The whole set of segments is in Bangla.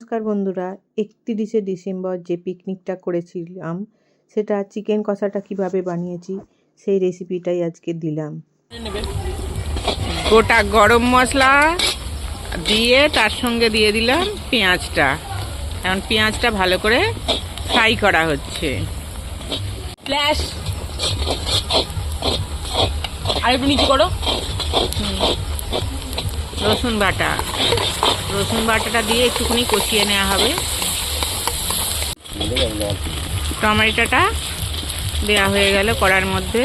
নমস্কার বন্ধুরা একত্রিশে ডিসেম্বর যে পিকনিকটা করেছিলাম সেটা চিকেন কষাটা কীভাবে বানিয়েছি সেই রেসিপিটাই আজকে দিলাম। গোটা গরম মশলা দিয়ে তার সঙ্গে দিয়ে দিলাম পেঁয়াজটা। এখন পেঁয়াজটা ভালো করে ফ্রাই করা হচ্ছে। ফ্ল্যাশ আর একটু নিচু করো। রসুন বাটা। রসুন বাটাটা দিয়ে একটুখানি কষিয়ে নেওয়া হবে। টমেটোটা দেওয়া হয়ে গেল কড়ার মধ্যে।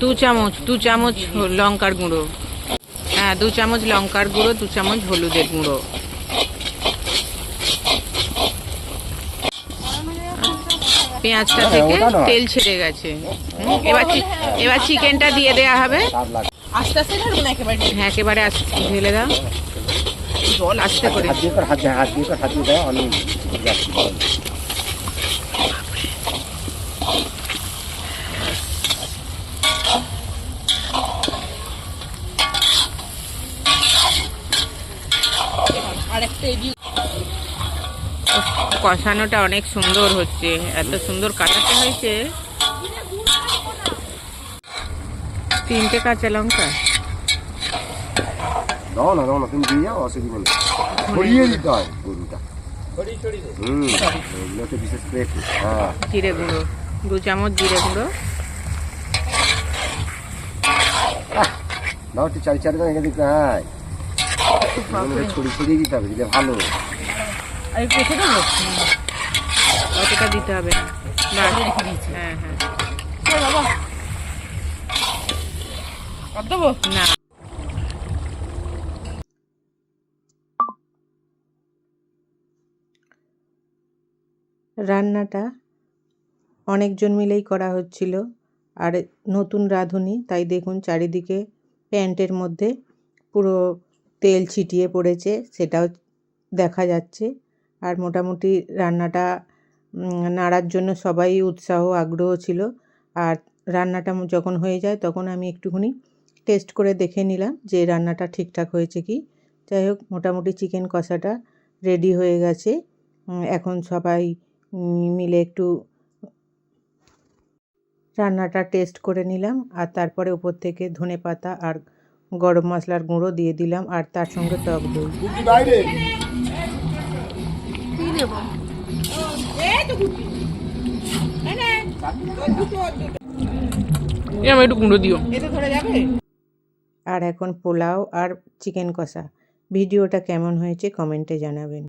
দু চামচ দু চামচ লঙ্কার গুঁড়ো। হ্যাঁ দু চামচ লঙ্কার গুঁড়ো দু চামচ হলুদের গুঁড়ো। পেঁয়াজটা থেকে তেল ছেড়ে গেছে। এবার এবার চিকেনটা দিয়ে দেওয়া হবে। আস্তে আস্তে ঢালবো না একেবারে হ্যাঁ একেবারে আস- ঢেলে দাও। জল আস্তে করে। হাত দিয়ে হাত দিয়ে হাত দিয়ে হাত দাও আমি কষানোটা অনেক সুন্দর হচ্ছে। এত সুন্দর কাটাতে হয়েছে। তিনটে কাঁচা লঙ্কা। দাও না দাও না তুমি দিয়ে যাও অসুবিধা নেই ছড়িয়ে দিতে হয় গরুটা। হ্যাঁ। জিরে গুঁড়ো দু চামচ জিরে গুঁড়ো। দাও একটু চারি চারি করে দিতে হ্যাঁ। ছড়িয়ে ছড়িয়ে দিতে হবে দিলে ভালো। দেবো? অতটা দিতে হবে না। হ্যাঁ হ্যাঁ। বাবা। দেবো? না। রান্নাটা অনেকজন মিলেই করা হচ্ছিল। আর নতুন রাঁধুনি তাই দেখুন চারিদিকে প্যান্টের মধ্যে পুরো তেল ছিটিয়ে পড়েছে সেটাও দেখা যাচ্ছে। আর মোটামুটি রান্নাটা নাড়ার জন্য সবাই উৎসাহ আগ্রহ ছিল। আর রান্নাটা যখন হয়ে যায় তখন আমি একটুখানি টেস্ট করে দেখে নিলাম যে রান্নাটা ঠিকঠাক হয়েছে কি। যাই হোক মোটামুটি চিকেন কষাটা রেডি হয়ে গেছে। এখন সবাই মিলে একটু রান্নাটা টেস্ট করে নিলাম আর তারপরে উপর থেকে ধনে পাতা আর গরম মশলার গুঁড়ো দিয়ে দিলাম আর তার সঙ্গে টক দই। এ আমার একটু গুঁড়ো দিও। এতে ধরে যাবে? আর এখন পোলাও আর চিকেন কষা। ভিডিওটা কেমন হয়েছে কমেন্টে জানাবেন।